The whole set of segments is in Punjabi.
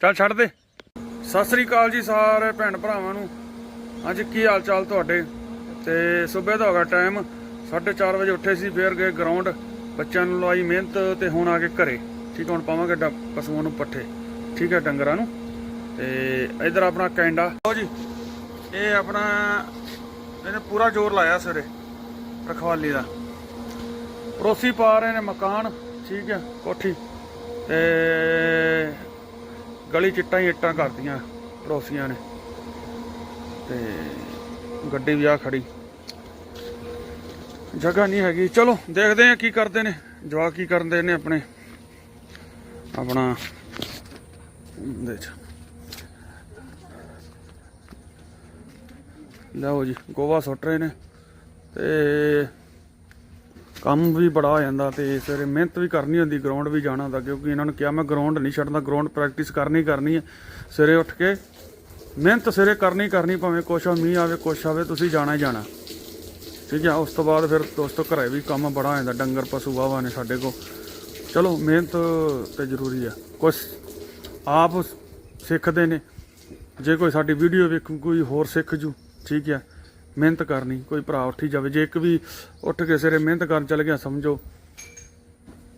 ਚੱਲ ਛੱਡ ਦੇ। ਸਤਿ ਸ੍ਰੀ ਅਕਾਲ ਜੀ ਸਾਰੇ ਭੈਣ ਭਰਾਵਾਂ ਨੂੰ। ਅੱਜ ਕੀ ਹਾਲ ਚਾਲ ਤੁਹਾਡੇ? ਤੇ ਸਵੇਰ ਦਾ ਹੋ ਗਿਆ ਟਾਈਮ 4:30 ਵਜੇ ਉੱਠੇ ਸੀ, ਫੇਰ ਗਏ ਗਰਾਊਂਡ ਬੱਚਿਆਂ ਨੂੰ ਲਾਈ ਮਿਹਨਤ ਤੇ ਹੁਣ ਆ ਕੇ ਘਰੇ। ਠੀਕ ਹੁਣ ਪਾਵਾਂਗੇ ਪਸ਼ੂਆਂ ਨੂੰ ਪੱਠੇ। ਠੀਕ ਹੈ ਡੰਗਰਾਂ ਨੂੰ। ਤੇ ਇਧਰ ਆਪਣਾ ਕੈਂਡਾ। ਲਓ ਜੀ, ਇਹ ਆਪਣਾ, ਇਹਨੇ ਪੂਰਾ ਜ਼ੋਰ ਲਾਇਆ ਸਵੇਰੇ, ਰਖਵਾਲੀ ਦਾ। ਪਰੋਸੀ ਪਾ ਰਹੇ ਨੇ ਮਕਾਨ। ਠੀਕ ਹੈ ਕੋਠੀ। ਤੇ ਗਲੀ ਚਿੱਟਾਂ ਹੀ ਇੱਟਾਂ ਕਰਦੀਆਂ ਪੜੋਸੀਆਂ ਨੇ। ਤੇ ਗੱਡੀ ਵੀ ਆ ਖੜੀ। ਜਗ੍ਹਾ ਨਹੀਂ ਹੈਗੀ। ਚਲੋ, ਦੇਖਦੇ ਆ ਕੀ ਕਰਦੇ ਨੇ। ਜਵਾਕ ਕੀ ਕਰਦੇ ਨੇ ਆਪਣੇ। ਆਪਣਾ ਦੇ ਚ ਲਓ ਜੀ, ਗੋਵਾ ਸੁੱਟ ਰਹੇ ਨੇ। ਤੇ ਕੰਮ ਵੀ ਬੜਾ ਹੋ ਜਾਂਦਾ ਤੇ ਸਵੇਰੇ ਮਿਹਨਤ ਵੀ ਕਰਨੀ ਹੁੰਦੀ ਗਰਾਊਂਡ ਵੀ ਜਾਣਾ ਹੁੰਦਾ, ਕਿਉਂਕਿ ਇਹਨਾਂ ਨੂੰ ਕਿਹਾ ਮੈਂ ਗਰਾਊਂਡ ਨਹੀਂ ਛੱਡਦਾ ਗਰਾਊਂਡ ਪ੍ਰੈਕਟਿਸ ਕਰਨੀ ਕਰਨੀ ਹੈ। ਸਵੇਰੇ ਉੱਠ ਕੇ ਮਿਹਨਤ ਸਵੇਰੇ ਕਰਨੀ ਕਰਨੀ, ਭਾਵੇਂ ਕੁਛ ਮੀਂਹ ਆਵੇ, ਕੁਛ ਆਵੇ, ਤੁਸੀਂ ਜਾਣਾ ਹੀ ਜਾਣਾ। ਠੀਕ ਹੈ, ਉਸ ਤੋਂ ਬਾਅਦ ਫਿਰ ਦੋਸਤੋ ਘਰੇ ਵੀ ਕੰਮ ਬੜਾ ਹੋ ਜਾਂਦਾ, ਡੰਗਰ, ਪਸ਼ੂ ਵਾਵਾ ਨੇ ਸਾਡੇ ਕੋਲ। ਚਲੋ, ਮਿਹਨਤ ਤੇ ਜ਼ਰੂਰੀ ਆ ਕੁਛ ਆਪ ਸਿੱਖਦੇ ਨੇ। ਜੇ ਕੋਈ ਸਾਡੀ ਵੀਡੀਓ ਵੇਖੂ, ਕੋਈ ਹੋਰ ਸਿੱਖ ਜੂ, ਠੀਕ ਹੈ। ਮਿਹਨਤ ਕਰਨੀ, ਕੋਈ ਭਰਾ ਉੱਠੀ ਜਾਵੇ, ਜੇ ਇੱਕ ਵੀ ਉੱਠ ਕੇ ਸਿਰੇ ਮਿਹਨਤ ਕਰਨ ਚੱਲ ਗਿਆ, ਸਮਝੋ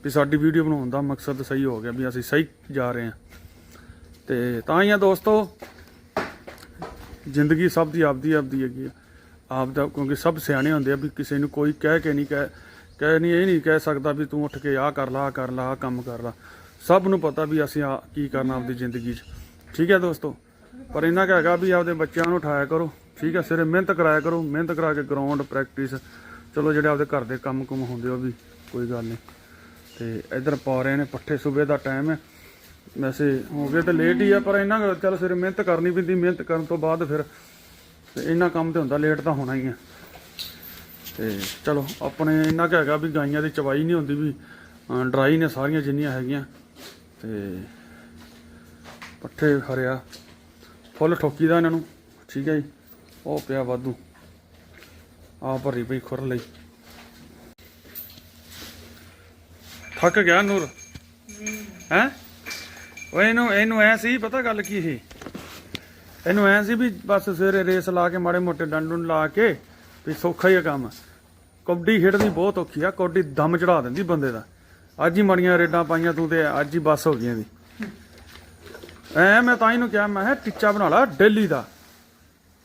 ਵੀ ਸਾਡੀ ਵੀਡੀਓ ਬਣਾਉਣ ਦਾ ਮਕਸਦ ਸਹੀ ਹੋ ਗਿਆ ਵੀ ਅਸੀਂ ਸਹੀ ਜਾ ਰਹੇ ਹਾਂ। ਤੇ ਤਾਂ ਹੀ ਆ ਦੋਸਤੋ, ਜ਼ਿੰਦਗੀ ਸਭ ਦੀ ਆਪਦੀ ਆਪਦੀ ਹੈਗੀ ਆ। ਆਪ ਦਾ, ਕਿਉਂਕਿ ਸਭ ਸਿਆਣੇ ਹੁੰਦੇ ਆ ਵੀ ਕਿਸੇ ਨੂੰ ਕੋਈ ਕਹਿ ਕੇ ਨਹੀਂ ਕਹਿ ਕਹਿ ਨਹੀਂ, ਇਹ ਨਹੀਂ ਕਹਿ ਸਕਦਾ ਵੀ ਤੂੰ ਉੱਠ ਕੇ ਆਹ ਕਰ ਲਾ, ਆਹ ਕਰ ਲਾ, ਆਹ ਕੰਮ ਕਰ ਲਾ। ਸਭ ਨੂੰ ਪਤਾ ਵੀ ਅਸੀਂ ਆ, ਕੀ ਕਰਨਾ ਆਪਦੀ ਜ਼ਿੰਦਗੀ 'ਚ। ਠੀਕ ਹੈ ਦੋਸਤੋ? ਪਰ ਇਹਨਾਂ ਕੁ ਹੈਗਾ ਵੀ ਆਪਦੇ ਬੱਚਿਆਂ ਨੂੰ ਉਠਾਇਆ ਕਰੋ, ਠੀਕ ਹੈ, ਸਿਰੇ ਮਿਹਨਤ ਕਰਾਇਆ ਕਰੋ, ਮਿਹਨਤ ਕਰਾ ਕੇ ਗਰਾਊਂਡ ਪ੍ਰੈਕਟਿਸ ਚਲੋ ਜਿਹੜੇ ਆਪਦੇ ਘਰ ਦੇ ਕੰਮ ਕੁਮ ਹੁੰਦੇ ਉਹ ਵੀ ਕੋਈ ਗੱਲ ਨਹੀਂ। ਤੇ ਇੱਧਰ ਪਾ ਰਹੇ ਨੇ ਪੱਠੇ ਸੂਬੇ ਦਾ ਟਾਈਮ ਹੈ। ਵੈਸੇ ਹੋ ਗਏ ਤੇ ਲੇਟ ਹੀ ਆ, ਪਰ ਇਹਨਾਂ ਕੁ ਚੱਲ ਸਿਰੇ ਮਿਹਨਤ ਕਰਨੀ ਪੈਂਦੀ, ਮਿਹਨਤ ਕਰਨ ਤੋਂ ਬਾਅਦ ਫਿਰ ਤੇ ਇਹਨਾਂ ਕੰਮ ਤੇ ਹੁੰਦਾ ਲੇਟ ਤਾਂ ਹੋਣਾ ਹੀ ਆ। ਤੇ ਚਲੋ, ਆਪਣੇ ਇਹਨਾਂ ਕੁ ਹੈਗਾ ਵੀ ਗਾਈਆਂ ਦੀ ਚਵਾਈ ਨਹੀਂ ਹੁੰਦੀ ਵੀ ਡਰਾਈ ਨੇ ਸਾਰੀਆਂ ਜਿੰਨੀਆਂ ਹੈਗੀਆਂ। ਤੇ ਪੱਠੇ ਹਰਿਆ। ਫੁੱਲ ਠੋਕੀ ਦਾ ਇਹਨਾਂ ਨੂੰ। ਠੀਕ ਹੈ ਜੀ। ਉਹ ਪਿਆ ਵਾਧੂ। ਆ ਭਰੀ ਪਈ ਖੁਰ ਲਈ। ਥੱਕ ਗਿਆ ਨੂਰ? ਹੈ? ਉਹ ਇਹਨੂੰ ਇਹਨੂੰ ਐ ਸੀ, ਪਤਾ ਗੱਲ ਕੀ ਸੀ? ਇਹਨੂੰ ਐ ਸੀ ਵੀ ਬਸ ਸਵੇਰੇ ਰੇਸ ਲਾ ਕੇ ਮਾੜੇ ਮੋਟੇ ਡੰਡ ਲਾ ਕੇ ਵੀ ਸੌਖਾ ਹੀ ਆ ਕੰਮ। ਕਬੱਡੀ ਖੇਡਣੀ ਬਹੁਤ ਔਖੀ ਆ। ਕਬੱਡੀ ਦਮ ਚੜਾ ਦਿੰਦੀ ਬੰਦੇ ਦਾ। ਅੱਜ ਹੀ ਮੜੀਆਂ ਰੇਡਾਂ ਪਾਈਆਂ ਤੂੰ ਤੇ ਅੱਜ ਹੀ ਬਸ ਹੋ ਗਈਆਂ ਦੀ ਐ ਮੈਂ ਤਾਂ ਇਹਨੂੰ ਕਿਹਾ ਮੈਂ ਕਿਹਾ ਟਿੱਚਾ ਬਣਾ ਲਾ ਡੇਲੀ ਦਾ।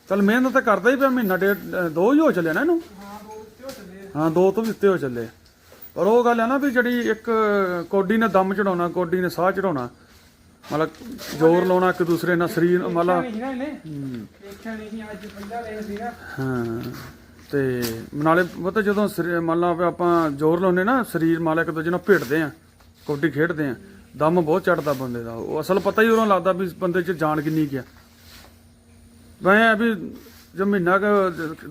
ਚਲ ਮਿਹਨਤ ਤਾਂ ਕਰਦਾ ਹੀ ਪਿਆ ਮਹੀਨਾ ਡੇਢ ਦੋ ਹੀ ਹੋ ਚੱਲੇ ਨਾ ਇਹਨੂੰ? ਹਾਂ ਦੋ ਤੋਂ ਵੀ ਉੱਤੇ ਹੋ ਚੱਲੇ। ਪਰ ਉਹ ਗੱਲ ਹੈ ਨਾ ਵੀ ਜਿਹੜੀ ਇੱਕ ਕੋਡੀ ਨੇ ਦਮ ਚੜਾਉਣਾ ਕੋਡੀ ਨੇ ਸਾਹ ਚੜਾਉਣਾ ਮਤਲਬ ਜ਼ੋਰ ਲਾਉਣਾ ਇੱਕ ਦੂਸਰੇ ਨਾਲ ਸਰੀਰ ਮਤਲਬ ਨਾ ਨਾ। ਹਾਂ ਤੇ ਨਾਲੇ ਪਤਾ ਜਦੋਂ ਮੰਨ ਲਾ ਆਪਾਂ ਜ਼ੋਰ ਲਾਉਨੇ ਨਾ ਸਰੀਰ ਮਾਲਾ ਇੱਕ ਦੂਜੇ ਨਾਲ ਭਿੜਦੇ ਆ ਕਬੱਡੀ ਖੇਡਦੇ ਆ ਦਮ ਬਹੁਤ ਚੜਦਾ ਬੰਦੇ ਦਾ। ਉਹ ਅਸਲ ਪਤਾ ਹੀ ਉਦੋਂ ਲੱਗਦਾ ਵੀ ਇਸ ਬੰਦੇ 'ਚ ਜਾਨ ਕਿੰਨੀ ਕੁ ਮੈਂ ਵੀ ਜੇ ਮਹੀਨਾ ਕੁ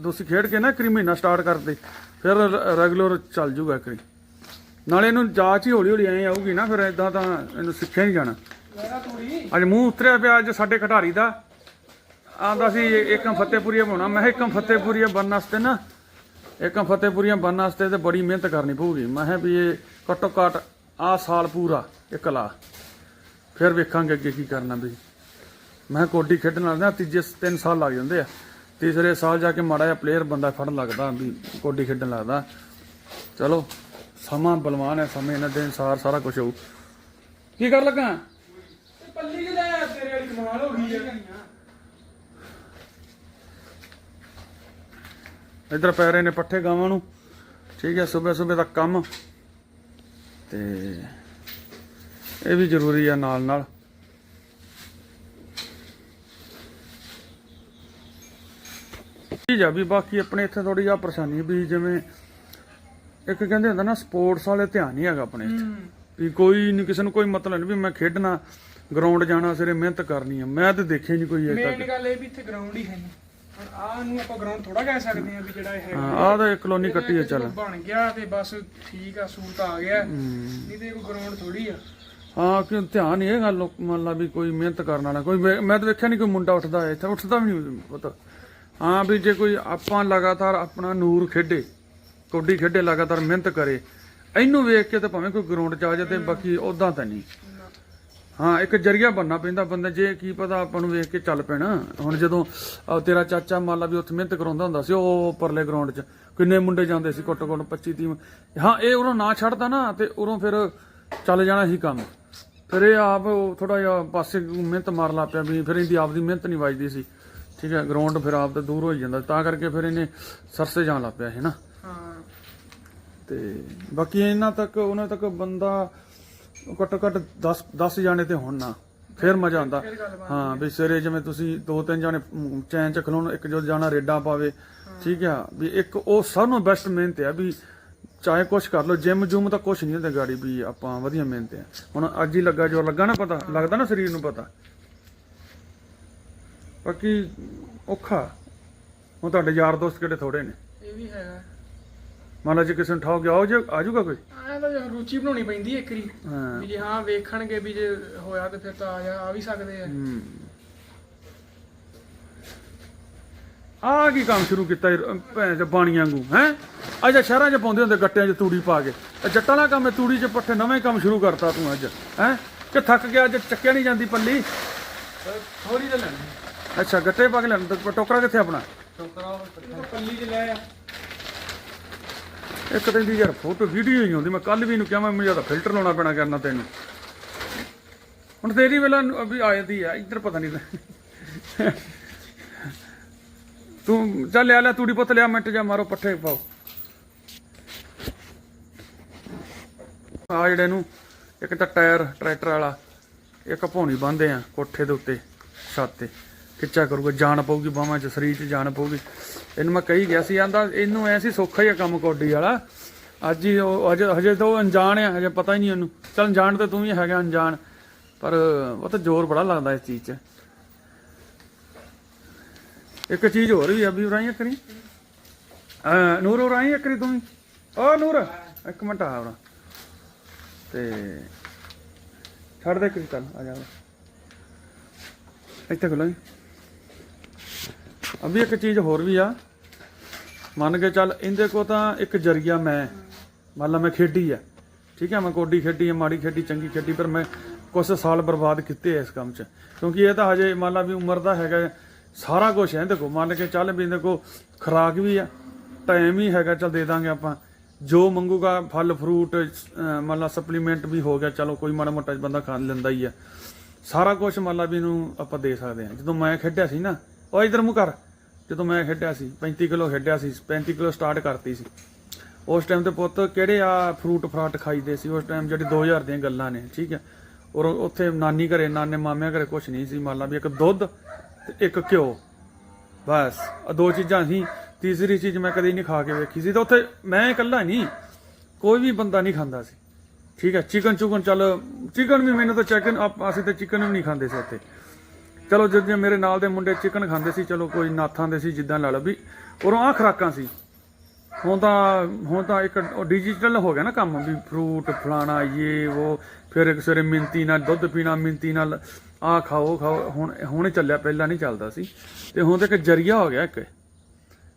ਤੁਸੀਂ ਖੇਡ ਕੇ ਨਾ ਕਰੀ ਮਹੀਨਾ ਸਟਾਰਟ ਕਰਦੇ, ਫਿਰ ਰੈਗੂਲਰ ਚੱਲ ਜੂਗਾ ਕਰੀ ਨਾਲੇ ਇਹਨੂੰ ਜਾਚ ਹੀ ਹੌਲੀ ਹੌਲੀ ਐਂ ਆਊਗੀ ਨਾ, ਫਿਰ ਇਦਾਂ ਤਾਂ ਇਹਨੂੰ ਸਿੱਖਿਆ ਨਹੀਂ ਜਾਣਾ। ਅੱਜ ਮੂੰਹ ਉਤਰਿਆ ਪਿਆ, ਅੱਜ ਸਾਡੇ ਖਿਡਾਰੀ ਦਾ। ਆਂਦਾ ਸੀ ਇੱਕਮ ਫਤਿਹਪੁਰੀਆ ਬਣਾਉਣਾ। ਮੈਂ ਕਿਹਾ ਇੱਕਮ ਫਤਿਹਪੁਰੀਆ ਬਣਨ ਵਾਸਤੇ ਨਾ ਇੱਕਮ ਫਤਿਹਪੁਰੀਆ ਬਣਨ ਵਾਸਤੇ ਤੇ ਬੜੀ ਮਿਹਨਤ ਕਰਨੀ ਪਊਗੀ। ਮੈਂ ਕਿਹਾ ਵੀ ਇਹ ਘੱਟੋ ਘੱਟ ਆ ਸਾਲ ਪੂਰਾ ਇੱਕ ਲਾ ਫਿਰ ਵੇਖਾਂਗੇ ਅੱਗੇ ਕੀ ਕਰਨਾ ਵੀ ਮੈਂ ਕੋਡੀ ਖੇਡਣ ਨਾ ਤੀਜੇ 3 ਸਾਲ ਲੱਗ ਜਾਂਦੇ ਆ। ਤੀਸਰੇ ਸਾਲ ਜਾ ਕੇ ਮਾੜਾ ਜਿਹਾ ਪਲੇਅਰ ਬੰਦਾ ਫੜਨ ਲੱਗਦਾ ਵੀ ਕੋਡੀ ਖੇਡਣ ਲੱਗਦਾ। ਚਲੋ ਸਮਾਂ ਬਲਵਾਨ ਹੈ ਸਮੇਂ ਇਹਨਾਂ ਦੇ ਅਨਸਾਰ ਸਾਰਾ ਕੁਝ ਹੋਊ। ਕੀ ਕਰ ਲੱਗਾ? ਪੱਲੀ ਕਿ ਲੈ ਤੇਰੇ ਵਾਲੀ ਕਮਾਲ ਹੋ ਗਈ ਹੈ ਇੱਧਰ ਪੈ ਰਹੇ ਨੇ ਪੱਠੇ ਗਾਵਾਂ ਨੂੰ। ਠੀਕ ਹੈ ਸਵੇਰ ਸਵੇਰ ਦਾ ਕੰਮ। ਤੇ ਇਹ ਵੀ ਜ਼ਰੂਰੀ ਆ ਨਾਲ ਨਾਲ। ਚੀਜ਼ ਆ ਵੀ ਬਾਕੀ ਆਪਣੇ ਇੱਥੇ ਥੋੜੀ ਜਿਹਾ ਪਰੇਸ਼ਾਨੀ ਵੀ ਜਿਵੇਂ ਇੱਕ ਕਹਿੰਦੇ ਹੁੰਦਾ ਨਾ ਸਪੋਰਟਸ ਵਾਲੇ ਧਿਆਨ ਨਹੀਂ ਹੈਗਾ ਆਪਣੇ ਇੱਥੇ। ਵੀ ਕੋਈ ਨਹੀਂ ਕਿਸੇ ਨੂੰ ਕੋਈ ਮਤਲਬ ਨਹੀਂ ਵੀ ਮੈਂ ਖੇਡਣਾ ਗਰਾਊਂਡ ਜਾਣਾ ਸਿਰੇ ਮਿਹਨਤ ਕਰਨੀ ਆ। ਮੈਂ ਤੇ ਦੇਖਿਆ ਨਹੀਂ ਕੋਈ ਅਜੇ ਤੱਕ। ਮੇਨ ਗੱਲ ਇਹ ਵੀ ਇੱਥੇ ਗਰਾਊਂਡ ਹੀ ਹੈ ਨਹੀਂ ਹੁਣ ਆਹ ਨੂੰ ਆਪਾਂ ਗਰਾਊਂਡ ਥੋੜਾ ਕਹਿ ਸਕਦੇ ਆ ਵੀ ਜਿਹੜਾ ਇਹ ਹੈਗਾ ਆਹ ਤਾਂ ਇੱਕ ਕਲੋਨੀ ਕੱਟੀ ਆ ਚੱਲ। ਬਣ ਗਿਆ ਤੇ ਬਸ ਠੀਕ ਆ ਸੂਤ ਆ ਗਿਆ। ਨਹੀਂ ਤੇ ਕੋਈ ਗਰਾਊਂਡ ਥੋੜੀ ਆ। ਹਾਂ ਕਿ ਧਿਆਨ ਇਹ ਗੱਲ ਮੰਨ ਲਾ ਵੀ ਕੋਈ ਮਿਹਨਤ ਕਰਨ ਵਾਲਾ ਕੋਈ ਮੈਂ ਮੈਂ ਤਾਂ ਵੇਖਿਆ ਨਹੀਂ ਕੋਈ ਮੁੰਡਾ ਉੱਠਦਾ ਹੈ ਇੱਥੇ ਉੱਠਦਾ ਵੀ ਨਹੀਂ ਪਤਾ। ਹਾਂ ਵੀ ਜੇ ਕੋਈ ਆਪਾਂ ਲਗਾਤਾਰ ਆਪਣਾ ਨੂਰ ਖੇਡੇ ਕਬੱਡੀ ਖੇਡੇ ਲਗਾਤਾਰ ਮਿਹਨਤ ਕਰੇ ਇਹਨੂੰ ਵੇਖ ਕੇ ਤਾਂ ਭਾਵੇਂ ਕੋਈ ਗਰਾਊਂਡ ਚ ਆ ਜਾਏ ਤੇ ਬਾਕੀ ਉਦਾਂ ਤਾਂ ਨਹੀਂ। ਹਾਂ ਇੱਕ ਜਰੀਆ ਬੰਨਾ ਪੈਂਦਾ ਬੰਦਾ ਜੇ ਕੀ ਪਤਾ ਆਪਾਂ ਨੂੰ ਵੇਖ ਕੇ ਚੱਲ ਪੈਣਾ। ਹੁਣ ਜਦੋਂ ਤੇਰਾ ਚਾਚਾ ਮੰਨ ਲਾ ਵੀ ਉੱਥੇ ਮਿਹਨਤ ਕਰਾਉਂਦਾ ਹੁੰਦਾ ਸੀ ਉਹ ਪਰਲੇ ਗਰਾਊਂਡ 'ਚ ਕਿੰਨੇ ਮੁੰਡੇ ਜਾਂਦੇ ਸੀ ਘੱਟੋ ਘੱਟ 25 30 ਹਾਂ ਇਹ ਉਰੋਂ ਨਾ ਛੱਡਦਾ ਨਾ ਤੇ ਉਰੋਂ ਫਿਰ ਚੱਲ ਜਾਣਾ ਸੀ ਕੰਮ। ਫਿਰ ਇਹ ਆਪ ਥੋੜਾ ਜਿਹਾ ਪਾਸੇ ਮਿਹਨਤ ਮਾਰ ਲਾ ਪਿਆ ਵੀ ਫਿਰ ਇਹਦੀ ਆਪਦੀ ਮਿਹਨਤ ਨਹੀਂ ਵੱਜਦੀ ਸੀ। ਠੀਕ ਹੈ ਗਰਾਊਂਡ ਫਿਰ ਆਪ ਤੋਂ ਦੂਰ ਹੋ ਜਾਂਦਾ ਤਾਂ ਕਰਕੇ ਫਿਰ ਇਹਨੇ ਸਰਸੇ ਜਾਣ ਲੱਗ ਪਿਆ ਹੈ ਨਾ? ਹਾਂ। ਤੇ ਬਾਕੀ ਇਹਨਾਂ ਤੱਕ ਉਹਨਾਂ ਤੱਕ ਬੰਦਾ ਘੱਟੋ ਘੱਟ 10 10 ਜਾਣੇ ਤੇ ਹੋਣ ਨਾ, ਫਿਰ ਮਜ਼ਾ ਆਉਂਦਾ। ਹਾਂ, ਵੀ ਸਵੇਰੇ ਜਿਵੇਂ ਤੁਸੀਂ ਦੋ ਤਿੰਨ ਜਾਣੇ ਚੈਨ ਚ ਖਲੋਣ ਇੱਕ ਜੋ ਜਾਣਾ, ਰੇਡਾਂ ਪਾਵੇ, ਠੀਕ ਆ, ਵੀ ਇੱਕ ਉਹ ਸਭ ਨੂੰ ਬੈਸਟ ਮਿਹਨਤ ਆ, ਵੀ ਚਾਹੇ ਕੁਛ ਕਰ ਲੋ ਜਿਮ ਜੁਮ ਤਾਂ ਕੁਛ ਨਹੀਂ ਹੁੰਦਾ ਗਾੜੀ, ਵੀ ਆਪਾਂ ਵਧੀਆ ਮਿਹਨਤ ਆ। ਹੁਣ ਅੱਜ ਹੀ ਲੱਗਾ, ਜੋ ਲੱਗਾ ਨਾ ਪਤਾ, ਲੱਗਦਾ ਨਾ ਸਰੀਰ ਨੂੰ ਪਤਾ। ਬਾਕੀ ਔਖਾ। ਹੁਣ ਤੁਹਾਡੇ ਯਾਰ ਦੋਸਤ ਕਿਹੜੇ ਥੋੜੇ ਨੇ? ਇਹ ਵੀ ਹੈਗਾ। ਮੰਨ ਲਾ ਜੇ ਕਿਸੇ ਨੂੰ ਗਿਆ ਉਹ ਜੇ ਆ ਜਾਊਗਾ ਕੋਈ? ਐਂ ਤਾਂ ਯਾਰ ਰੁਚੀ ਬਣਾਉਣੀ ਪੈਂਦੀ ਹੈ ਇੱਕ ਵਾਰੀ। ਹਾਂ। ਵੀ ਜੇ ਹਾਂ ਵੇਖਣਗੇ ਵੀ ਜੇ ਹੋਇਆ ਤੇ ਫਿਰ ਤਾਂ ਆ ਜਾ ਆ ਵੀ ਸਕਦੇ ਆ। ਹੂੰ। ਆ ਕੀ ਕੰਮ ਸ਼ੁਰੂ ਕੀਤਾ ਇਹ, ਅਹ, ਭੈਣ ਚ ਬਾਣੀਆਂ ਵਾਂਗੂ ਹੈ? ਅੱਜ ਸ਼ਹਿਰਾਂ 'ਚ ਪਾਉਂਦੇ ਹੁੰਦੇ ਗੱਟਿਆਂ 'ਚ ਤੂੜੀ ਪਾ ਕੇ। ਇਹ ਜੱਟਾਂ ਦਾ ਕੰਮ ਹੈ ਤੂੜੀ 'ਚ ਪੱਠੇ ਨਵੇਂ ਕੰਮ ਸ਼ੁਰੂ ਕਰਤਾ ਤੂੰ ਅੱਜ ਹੈ? ਕਿ ਥੱਕ ਗਿਆ ਅੱਜ ਚੱਕਿਆ ਨਹੀਂ ਜਾਂਦੀ ਪੱਲੀ? ਥੋੜੀ ਜਿਹਾ ਲੈਣੀ। ਅੱਛਾ ਗੱਟੇ ਪਾ ਕੇ ਲੈਣ ਤੇ ਟੋਕਰਾ ਕਿੱਥੇ ਆਪਣਾ? ਟੋਕਰਾ ਪੱਲੀ ਚ ਲੈ ਆ। ਇੱਕ ਤਾਂ ਦੀ ਯਾਰ ਫੋਟੋ ਵੀਡੀਓ ਹੀ ਆਉਂਦੀ, ਮੈਂ ਕੱਲ ਵੀ ਇਹਨੂੰ ਕਿਹਾ, ਮੈਂ ਮੈਨੂੰ ਜ਼ਿਆਦਾ ਫਿਲਟਰ ਲਾਉਣਾ ਪੈਣਾ ਕਰਨਾ ਤੈਨੂੰ। ਹੁਣ ਤੇਰੀ ਵੇਲਾ ਨੂੰ ਆ ਜਾਂਦੀ ਆ, ਇੱਧਰ ਪਤਾ ਨਹੀਂ ਤੂੰ ਚੱਲ ਲਿਆ ਲੈ ਤੂੜੀ ਪੁੱਤ, ਲਿਆ ਮਿੰਟ ਜਾ ਮਾਰੋ ਪੱਠੇ ਪਾਓ। ਆ ਜਿਹੜੇ ਨੂੰ ਇੱਕ ਤਾਂ ਟਾਇਰ, ਟਰੈਕਟਰ ਵਾਲਾ, ਇੱਕ ਭੌਣੀ ਬੰਨਦੇ ਆ ਕੋਠੇ ਦੇ ਉੱਤੇ, ਛੱਤ ਤੇ। ਖਿੱਚਾ ਕਰੂਗਾ, ਜਾਨ ਪਊਗੀ, ਬਾਹਾਂ 'ਚ, ਸਰੀਰ 'ਚ ਜਾਨ ਪਊਗੀ। ਇਹਨੂੰ ਮੈਂ ਕਹੀ ਗਿਆ ਸੀ, ਆਂਦਾ ਇਹਨੂੰ ਐ ਸੀ ਸੌਖਾ ਹੀ ਆ ਕੰਮ ਕੋਡੀ ਵਾਲਾ। ਅੱਜ ਹੀ ਉਹ, ਅਜੇ, ਹਜੇ ਤਾਂ ਉਹ ਅਣਜਾਣ ਆ, ਹਜੇ ਪਤਾ ਹੀ ਨਹੀਂ ਉਹਨੂੰ। ਚੱਲ ਅਣਜਾਣ ਤੇ ਤੂੰ ਵੀ ਹੈਗਾ ਅਣਜਾਣ, ਪਰ ਉਹ ਤਾਂ ਜ਼ੋਰ ਬੜਾ ਲੱਗਦਾ ਇਸ ਚੀਜ਼ 'ਚ। ਇੱਕ ਚੀਜ਼ ਹੋਰ ਵੀ ਆ ਵੀ ਉਰਾਈ ਕਰੀ ਆ ਨੂਰ ਉਰਾਈ ਕਰੀ ਤੂੰ ਵੀ? ਓ ਨੂਰ, ਇੱਕ ਮਿੰਟ ਆ ਉਰਾ ਤੇ ਛੱਡ ਦੇ ਕਿਸ ਚੱਲ, ਆ ਜਾ। ਇੱਥੇ ਖੁੱਲਾਂਗੇ ਅਭੀ ਇੱਕ ਚੀਜ਼ ਹੋਰ ਵੀ ਆ। ਮੰਨ ਕੇ ਚੱਲ ਇਹਦੇ ਕੋ ਤਾਂ ਇੱਕ ਜਰੀਆ ਮੈਂ, ਮੰਨ ਲਾ ਮੈਂ ਖੇਡੀ ਆ। ਠੀਕ ਹੈ ਮੈਂ ਕੋਡੀ ਖੇਡੀ ਆ, ਮਾੜੀ ਖੇਡੀ, ਚੰਗੀ ਖੇਡੀ, ਪਰ ਮੈਂ ਕੁਝ ਸਾਲ ਬਰਬਾਦ ਕੀਤੇ ਆ ਇਸ ਕੰਮ 'ਚ। ਕਿਉਂਕਿ ਇਹ ਤਾਂ ਹਜੇ ਮੰਨ ਲਾ ਵੀ ਉਮਰ ਦਾ ਹੈਗਾ, ਸਾਰਾ ਕੁਝ ਹੈ ਇਹਦੇ ਕੋ ਮੰਨ ਕੇ ਚੱਲ ਵੀ ਇਹਦੇ ਕੋ ਖਰਾਕ ਵੀ ਆ ਟਾਈਮ ਹੀ ਹੈਗਾ, ਚੱਲ ਦੇ ਦਾਂਗੇ ਆਪਾਂ। ਜੋ ਮੰਗੂਗਾ, ਫਲ ਫਰੂਟ ਮੰਨ ਲਾ ਸਪਲੀਮੈਂਟ ਵੀ ਹੋ ਗਿਆ, ਚਲੋ ਕੋਈ ਮਾੜਾ ਮੋਟਾ ਬੰਦਾ ਖਾ ਲੈਂਦਾ ਹੀ ਆ। ਸਾਰਾ ਕੁਝ ਮੰਨ ਲਾ ਵੀ ਇਹਨੂੰ ਆਪਾਂ ਦੇ ਸਕਦੇ ਹਾਂ ਜਦੋਂ ਮੈਂ ਖੇਡਿਆ ਸੀ ਨਾ, ਉਹ ਇਧਰ ਮੂੰਹ ਕਰ। ਜਦੋਂ ਮੈਂ ਖੇਡਿਆ ਸੀ 35 ਕਿਲੋ ਖੇਡਿਆ ਸੀ 35 ਕਿਲੋ ਸਟਾਰਟ ਕਰਤੀ ਸੀ। ਉਸ ਟਾਈਮ ਤੇ ਪੁੱਤ ਕਿਹੜੇ ਆ ਫਰੂਟ ਫਰਾਟ ਖਾਈਦੇ ਸੀ? ਉਸ ਟਾਈਮ ਜਿਹੜੀ 2000 ਦੀਆਂ ਗੱਲਾਂ ਨੇ, ਠੀਕ ਹੈ? ਔਰ ਉੱਥੇ ਨਾਨੀ ਘਰੇ, ਨਾਨੇ ਮਾਮਿਆਂ ਘਰੇ ਕੁਝ ਨਹੀਂ ਸੀ, ਮੰਨ ਲਾ ਵੀ ਇੱਕ ਦੁੱਧ ਤੇ ਇੱਕ ਘਿਓ। ਬਸ ਆ ਦੋ ਚੀਜ਼ਾਂ ਸੀ। ਤੀਸਰੀ ਚੀਜ਼ ਮੈਂ ਕਦੇ ਨਹੀਂ ਖਾ ਕੇ ਵੇਖੀ ਸੀ। ਤਾਂ ਉੱਥੇ ਮੈਂ ਇਕੱਲਾ ਨਹੀਂ, ਕੋਈ ਵੀ ਬੰਦਾ ਨਹੀਂ ਖਾਂਦਾ ਸੀ। ਠੀਕ ਹੈ? ਚਿਕਨ ਚੁਕਨ ਚੱਲ ਚਿਕਨ ਵੀ ਮੈਨੂੰ ਤਾਂ ਚਿਕਨ ਅਸੀਂ ਤਾਂ ਚਿਕਨ ਵੀ ਨਹੀਂ ਖਾਂਦੇ ਸੀ ਉੱਥੇ। ਚਲੋ ਜਿੱਦਾਂ ਮੇਰੇ ਨਾਲ ਦੇ ਮੁੰਡੇ ਚਿਕਨ ਖਾਂਦੇ ਸੀ, ਚਲੋ ਕੋਈ ਨਾਥਾਂ ਦੇ ਸੀ, ਜਿੱਦਾਂ ਲਾ ਲਓ ਵੀ, ਉਰੋਂ ਆ ਖਰਾਕਾਂ ਸੀ। ਹੁਣ ਤਾਂ ਹੁਣ ਤਾਂ ਇੱਕ ਡਿਜੀਟਲ ਹੋ ਗਿਆ ਨਾ ਕੰਮ ਵੀ ਫਰੂਟ ਫਲਾਣਾ ਇਹ ਉਹ ਫਿਰ ਇੱਕ ਸਵੇਰੇ ਮਿੰਤੀ ਨਾਲ, ਦੁੱਧ ਪੀਣਾ, ਮਿੰਤੀ ਨਾਲ ਆ ਖਾਓ ਖਾਓ, ਹੁਣ ਹੁਣ ਚੱਲਿਆ, ਪਹਿਲਾਂ ਨਹੀਂ ਚੱਲਦਾ ਸੀ। ਤੇ ਹੁਣ ਤਾਂ ਇੱਕ ਜਰੀਆ ਹੋ ਗਿਆ ਇੱਕ,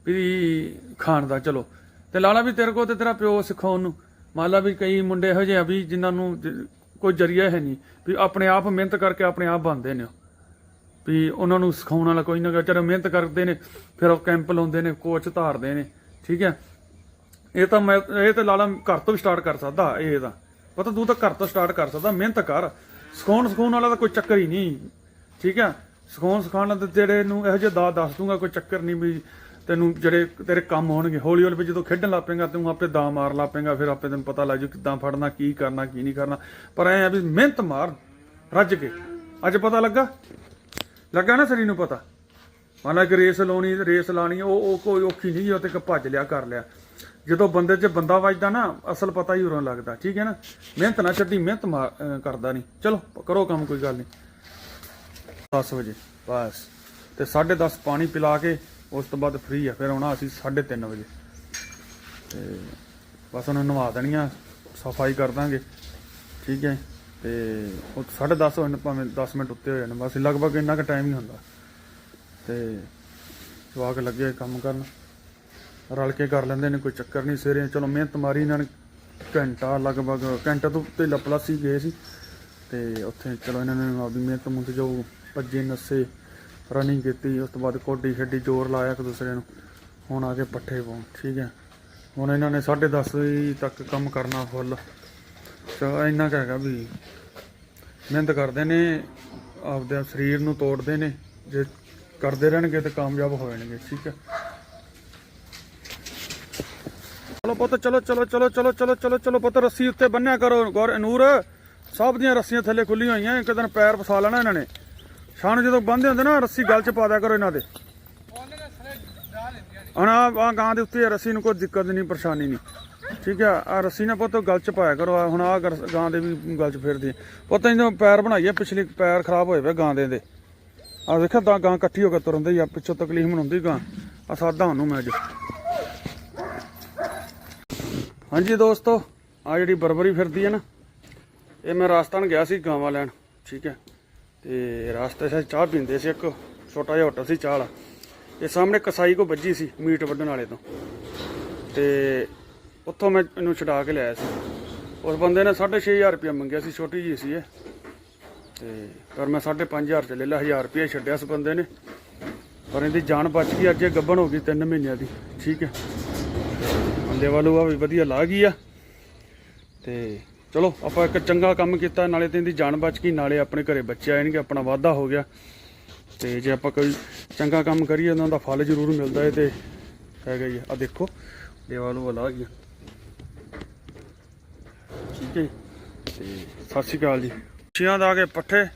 ਵੀ ਖਾਣ ਦਾ, ਚਲੋ। ਤੇ ਲਾਲਾ ਵੀ ਤੇਰੇ ਕੋਲ ਤੇ ਤੇਰਾ ਪਿਓ ਸਿਖਾਉਣ ਨੂੰ, ਮੰਨ ਲਾ ਵੀ ਕਈ ਮੁੰਡੇ ਇਹੋ ਜਿਹੇ ਆ ਵੀ ਜਿਨ੍ਹਾਂ ਨੂੰ ਕੋਈ ਜਰੀਆ ਹੈ ਨਹੀਂ, ਵੀ ਆਪਣੇ ਆਪ ਮਿਹਨਤ ਕਰਕੇ ਆਪਣੇ ਆਪ ਬਣਦੇ ਨੇ ਉਹ। ਵੀ ਉਹਨਾਂ ਨੂੰ ਸਿਖਾਉਣ ਵਾਲਾ ਕੋਈ ਨਾ ਵਿਚਾਰੇ ਮਿਹਨਤ ਕਰਦੇ ਨੇ, ਫਿਰ ਉਹ ਕੈਂਪ ਲਾਉਂਦੇ ਨੇ, ਕੋਚ ਧਾਰਦੇ ਨੇ, ਠੀਕ ਹੈ? ਇਹ ਤਾਂ ਮੈਂ, ਇਹ ਤਾਂ ਲਾਲਾ ਘਰ ਤੋਂ ਵੀ ਸਟਾਰਟ ਕਰ ਸਕਦਾ, ਇਹ ਤਾਂ। ਪਤਾ ਤੂੰ ਤਾਂ ਘਰ ਤੋਂ ਸਟਾਰਟ ਕਰ ਸਕਦਾ, ਮਿਹਨਤ ਕਰ। ਸਿਖਾਉਣ ਸਿਖਾਉਣ ਵਾਲਾ ਤਾਂ ਕੋਈ ਚੱਕਰ ਹੀ ਨਹੀਂ, ਠੀਕ ਹੈ? ਸਿਖਾਉਣ ਸਿਖਾਉਣ ਵਾਲਾ ਜਿਹੜੇ ਨੂੰ ਇਹੋ ਜਿਹਾ ਦਾ, ਦੱਸ ਦੂੰਗਾ, ਕੋਈ ਚੱਕਰ ਨਹੀਂ ਵੀ ਤੈਨੂੰ ਜਿਹੜੇ ਤੇਰੇ ਕੰਮ ਹੋਣਗੇ। ਹੌਲੀ ਹੌਲੀ ਵੀ ਜਦੋਂ ਖੇਡਣ ਲੱਗ ਪਏਗਾ ਤੂੰ ਆਪੇ ਦਾ ਮਾਰ ਲੱਗ ਪਏਗਾ ਫਿਰ ਆਪੇ ਤੈਨੂੰ ਪਤਾ ਲੱਗ ਜੂ ਕਿੱਦਾਂ ਫੜਨਾ, ਕੀ ਕਰਨਾ, ਕੀ ਨਹੀਂ ਕਰਨਾ। ਪਰ ਐ ਆ ਵੀ ਮਿਹਨਤ ਮਾਰ, ਰੱਜ ਕੇ। ਅੱਜ ਪਤਾ ਲੱਗਾ? ਲੱਗਾ ਨਾ ਸਰੀਰ ਨੂੰ ਪਤਾ। ਮੰਨ ਲਾ ਕਿ ਰੇਸ ਲਾਉਣੀ, ਰੇਸ ਲਾਣੀ, ਉਹ ਉਹ ਕੋਈ ਔਖੀ ਨਹੀਂ ਉਹ ਤੇ ਭੱਜ ਲਿਆ, ਕਰ ਲਿਆ। ਜਦੋਂ ਬੰਦੇ 'ਚ ਬੰਦਾ ਵੱਜਦਾ ਨਾ, ਅਸਲ ਪਤਾ ਹੀ ਉਰੋਂ ਲੱਗਦਾ, ਠੀਕ ਹੈ ਨਾ? ਮਿਹਨਤ ਨਾ ਛੱਡੀ, ਮਿਹਨਤ ਮਾਰ- ਕਰਦਾ ਨਹੀਂ। ਚਲੋ, ਕਰੋ ਕੰਮ, ਕੋਈ ਗੱਲ ਨਹੀਂ। 10 ਵਜੇ, ਬਸ। ਤੇ 10:30 ਪਾਣੀ ਪਿਲਾ ਕੇ, ਉਸ ਤੋਂ ਬਾਅਦ ਫ੍ਰੀ ਆ, ਫਿਰ ਆਉਣਾ ਅਸੀਂ 3:30 ਵਜੇ। ਤੇ ਬਸ ਉਹਨੂੰ ਨਵਾ ਦੇਣੀਆਂ ਸਫ਼ਾਈ ਕਰ ਦਾਂਗੇ। ਠੀਕ ਹੈ। ਤੇ ਉਹ 10:30 ਹੋਣ ਭਾਵੇਂ 10 ਮਿੰਟ ਉੱਤੇ ਹੋ ਜਾਣ ਬਸ ਲਗਭਗ ਇੰਨਾ ਕੁ ਟਾਈਮ ਹੀ ਹੁੰਦਾ। ਤੇ ਜਵਾਕ ਲੱਗੇ ਕੰਮ ਕਰਨ, ਰਲ ਕੇ ਕਰ ਲੈਂਦੇ ਨੇ, ਕੋਈ ਚੱਕਰ ਨਹੀਂ, ਸਵੇਰੇ ਚਲੋ ਮਿਹਨਤ ਮਾਰੀ ਇਹਨਾਂ ਨੇ, ਘੰਟਾ ਲਗਭਗ, ਘੰਟਾ ਤੋਂ ਤੇ ਪਲੱਸ ਹੀ ਗਏ ਸੀ। ਤੇ ਉੱਥੇ ਚਲੋ ਇਹਨਾਂ ਨੇ ਆਪਦੀ ਮਿਹਨਤ ਮੁੰਤ ਜੋ ਭੱਜੇ, ਨੱਸੇ ਰਨਿੰਗ ਕੀਤੀ, ਉਸ ਤੋਂ ਬਾਅਦ ਕੋਡੀ ਖੇਡੀ, ਜ਼ੋਰ ਲਾਇਆ ਇੱਕ ਦੂਸਰੇ ਨੂੰ, ਹੁਣ ਆ ਕੇ ਪੱਠੇ ਪਾਉਣ, ਠੀਕ ਹੈ। ਹੁਣ ਇਹਨਾਂ ਨੇ 10:30 ਵਜੇ ਤੱਕ ਕੰਮ ਕਰਨਾ ਫੁੱਲ ਚਲੋ ਇੰਨਾ ਕੁ ਹੈਗਾ ਵੀ ਮਿਹਨਤ ਕਰਦੇ ਨੇ ਆਪਦੇ ਸਰੀਰ ਨੂੰ ਤੋੜਦੇ ਨੇ ਜੇ ਕਰਦੇ ਰਹਿਣਗੇ ਤੇ ਕਾਮਯਾਬ ਹੋ ਜਾਣਗੇ ਠੀਕ ਹੈ। ਚਲੋ ਪੁੱਤ ਚਲੋ ਚਲੋ ਚਲੋ ਚਲੋ ਚਲੋ ਚਲੋ ਚਲੋ ਪੁੱਤ ਰੱਸੀ ਉੱਤੇ ਬੰਨਿਆ ਕਰੋ ਗੌਰ ਨੂਰ। ਸਭ ਦੀਆਂ ਰੱਸੀਆਂ ਥੱਲੇ ਖੁੱਲੀਆਂ ਹੋਈਆਂ ਇੱਕ ਦਿਨ ਪੈਰ ਫਸਾ ਲੈਣਾ ਇਹਨਾਂ ਨੇ। ਛਾਣ ਜਦੋਂ ਬੰਨ੍ਹਦੇ ਹੁੰਦੇ ਨਾ ਰੱਸੀ ਗਲ 'ਚ ਪਾ ਦਿਆ ਕਰੋ ਇਹਨਾਂ ਦੇ। ਹੁਣ ਆ ਗਾਂ ਦੇ ਉੱਤੇ ਰੱਸੀ ਨੂੰ ਕੋਈ ਦਿੱਕਤ ਨਹੀਂ ਪਰੇਸ਼ਾਨੀ ਨਹੀਂ। ਠੀਕ ਆ ਆ ਰੱਸੀ ਨਾ ਪੁੱਤ ਗਲ 'ਚ ਪਾਇਆ ਕਰੋ, ਆਹ ਹੁਣ ਆ ਗਾਂ ਦੇ ਵੀ ਗਲ 'ਚ ਫਿਰਦੀ ਪੁੱਤ ਇਹਨਾਂ ਪੈਰ ਬਣਾਈਏ, ਪਿਛਲੀ ਪੈਰ ਖਰਾਬ ਹੋਏ ਪਏ ਗਾਂ ਦੇ ਦੇ। ਆ ਵੇਖਿਆ, ਤਾਂ ਗਾਂ ਇਕੱਠੀ ਹੋ ਕੇ ਤੁਰੰਦੀ ਆ, ਪਿੱਛੋਂ ਤਕਲੀਫ ਮਨਾਉਂਦੀ ਗਾਂ। ਆ ਸਾਦਾ ਉਹਨੂੰ ਮੈਂ ਅੱਜ। ਹਾਂਜੀ ਦੋਸਤੋ ਆ ਜਿਹੜੀ ਬਰਬਰੀ ਫਿਰਦੀ ਹੈ ਨਾ, ਇਹ ਮੈਂ ਰਾਜਸਥਾਨ ਗਿਆ ਸੀ ਗਾਵਾਂ ਲੈਣ, ਠੀਕ ਹੈ ਤੇ ਰਾਸਤੇ 'ਚ ਚਾਹ ਪੀਂਦੇ ਸੀ ਇੱਕ, ਛੋਟਾ ਜਿਹਾ ਹੋਟਲ ਸੀ ਚਾਹ ਵਾਲਾ। ਇਹ ਸਾਹਮਣੇ ਕਸਾਈ ਕੋ ਵੱਜੀ ਸੀ, ਮੀਟ ਵੱਢਣ ਵਾਲੇ ਤੋਂ। ਤੇ ਉੱਥੋਂ ਮੈਂ ਇਹਨੂੰ ਛਡਾ ਕੇ ਲਿਆਇਆ ਸੀ। ਉਸ ਬੰਦੇ ਨੇ 6500 ਰੁਪਇਆ ਮੰਗਿਆ ਸੀ, ਛੋਟੀ ਜੀ ਸੀ ਇਹ। ਤੇ ਪਰ ਮੈਂ 5500 ਚ ਲੈ ਲਿਆ 1000 ਰੁਪਇਆ ਛੱਡਿਆ ਉਸ ਬੰਦੇ ਨੇ। ਪਰ ਇਹਦੀ ਜਾਨ ਬਚ ਗਈ, ਅੱਜ ਇਹ ਗੱਭਣ ਹੋ ਗਈ 3 ਮਹੀਨਿਆਂ ਦੀ, ਠੀਕ ਹੈ। ਬੰਦੇ ਵਾਲੂ ਆ ਵੀ ਵਧੀਆ ਲਾ ਗਈ ਆ। ਤੇ ਚਲੋ, ਆਪਾਂ ਇੱਕ ਚੰਗਾ ਕੰਮ ਕੀਤਾ, ਨਾਲੇ ਤੇ ਇਹਦੀ ਜਾਨ ਬਚ ਗਈ, ਨਾਲੇ ਆਪਣੇ ਘਰੇ ਬੱਚੇ ਆਣਗੇ ਆਪਣਾ ਵਾਧਾ ਹੋ ਗਿਆ। ਤੇ ਜੇ ਆਪਾਂ ਕੋਈ ਚੰਗਾ ਕੰਮ ਕਰੀਏ, ਉਹਨਾਂ ਦਾ ਫਲ ਜ਼ਰੂਰ ਮਿਲਦਾ ਹੈ ਤੇ ਹੈਗਾ ਹੀ ਆ। ਆਹ ਦੇਖੋ ਦੇਵਾਲੂ ਵਾਲਾ ਆ ਗਿਆ ਠੀਕ ਜੀ। ਤੇ ਸਤਿ ਸ਼੍ਰੀ ਅਕਾਲ ਜੀ। ਛੀਆਂ ਦਾ ਆ ਕੇ ਪੱਠੇ।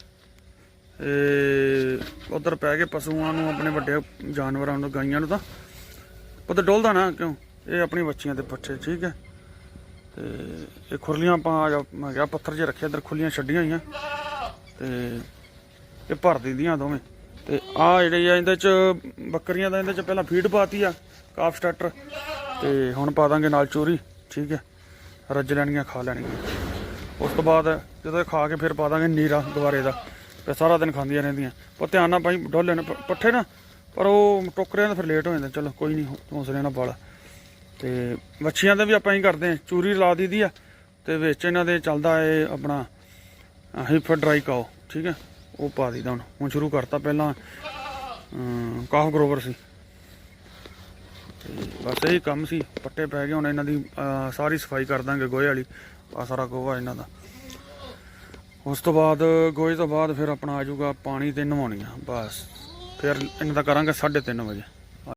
ਉਧਰ ਪੈ ਗਏ ਪਸ਼ੂਆਂ ਨੂੰ, ਆਪਣੇ ਵੱਡੇ ਜਾਨਵਰਾਂ ਨੂੰ, ਗਾਈਆਂ ਨੂੰ ਤਾਂ। ਪੁੱਤ ਡੋਲਦਾ ਨਾ, ਕਿਉਂ? ਇਹ ਆਪਣੀ ਬੱਚੀਆਂ ਦੇ ਪੱਠੇ, ਠੀਕ ਹੈ। ਤੇ ਇਹ ਖੁਰਲੀਆਂ ਆਪਾਂ ਆ ਮੈਂ ਕਿਹਾ ਪੱਥਰ 'ਚ ਰੱਖਿਆ ਇੱਧਰ ਖੁੱਲੀਆਂ ਛੱਡੀਆਂ ਹੋਈਆਂ। ਤੇ ਇਹ ਭਰ ਦਿੰਦੀਆਂ ਦੋਵੇਂ। ਤੇ ਆ ਜਿਹੜੇ ਆ, ਇਹਦੇ 'ਚ ਬੱਕਰੀਆਂ ਦਾ, ਇਹਦੇ 'ਚ ਪਹਿਲਾਂ ਫੀਡ ਪਾਤੀ ਆ, ਕਾਫ ਸਟਾਰਟਰ। ਤੇ ਹੁਣ ਪਾ ਦਾਂਗੇ ਨਾਲ ਚੋਰੀ, ਠੀਕ ਹੈ। ਰੱਜ ਲੈਣਗੀਆਂ, ਖਾ ਲੈਣਗੀਆਂ। ਉਸ ਤੋਂ ਬਾਅਦ ਜਦੋਂ ਖਾ ਕੇ ਫਿਰ ਪਾ ਦਾਂਗੇ ਨੀਰਾ ਦੁਬਾਰੇ ਦਾ। ਫਿਰ ਸਾਰਾ ਦਿਨ ਖਾਂਦੀਆਂ ਰਹਿੰਦੀਆਂ। ਪਰ ਧਿਆਨ ਨਾਲ ਭਾਈ, ਡੋਲੇ ਨੇ ਪੱਠੇ ਨਾ, ਪਰ ਉਹ ਟੋਕਰਿਆਂ ਦਾ ਫਿਰ ਲੇਟ ਹੋ ਜਾਂਦਾ। ਚਲੋ, ਕੋਈ ਨਹੀਂ ਹੌਸਲੇ ਨਾਲ ਪਾਲਾ ਤੇ ਮੱਛੀਆਂ ਦਾ ਵੀ ਆਪਾਂ ਹੀ ਕਰਦੇ ਹਾਂ। ਚੂਰੀ ਲਾ ਦੀਦੀ ਆ, ਤੇ ਵਿੱਚ ਇਹਨਾਂ ਦੇ ਚੱਲਦਾ ਏ ਆਪਣਾ ਹਿਫ ਡਰਾਈ ਕਾਓ ਠੀਕ ਹੈ? ਉਹ ਪਾ ਦੀਦਾ ਹੁਣ। ਹੁਣ ਸ਼ੁਰੂ ਕਰਤਾ ਪਹਿਲਾਂ ਕਾਹ ਗਰੋਵਰ ਸੀ। ਬਸ ਇਹੀ ਕੰਮ ਸੀ ਪੱਟੇ ਪੈ ਗਏ ਹੁਣ ਇਹਨਾਂ ਦੀ ਅਹ, ਸਾਰੀ ਸਫ਼ਾਈ ਕਰ ਦਾਂਗੇ ਗੋਹੇ ਵਾਲੀ ਆ ਸਾਰਾ ਗੋਹਾ ਇਹਨਾਂ ਦਾ। ਉਸ ਤੋਂ ਬਾਅਦ ਗੋਹੇ ਤੋਂ ਬਾਅਦ ਫਿਰ ਆਪਣਾ ਆ ਜਾਊਗਾ ਪਾਣੀ ਤੇ ਨਵਾਉਣੀਆਂ ਬਸ। ਫਿਰ ਇਹਨਾਂ ਦਾ ਕਰਾਂਗੇ 3:30 ਵਜੇ।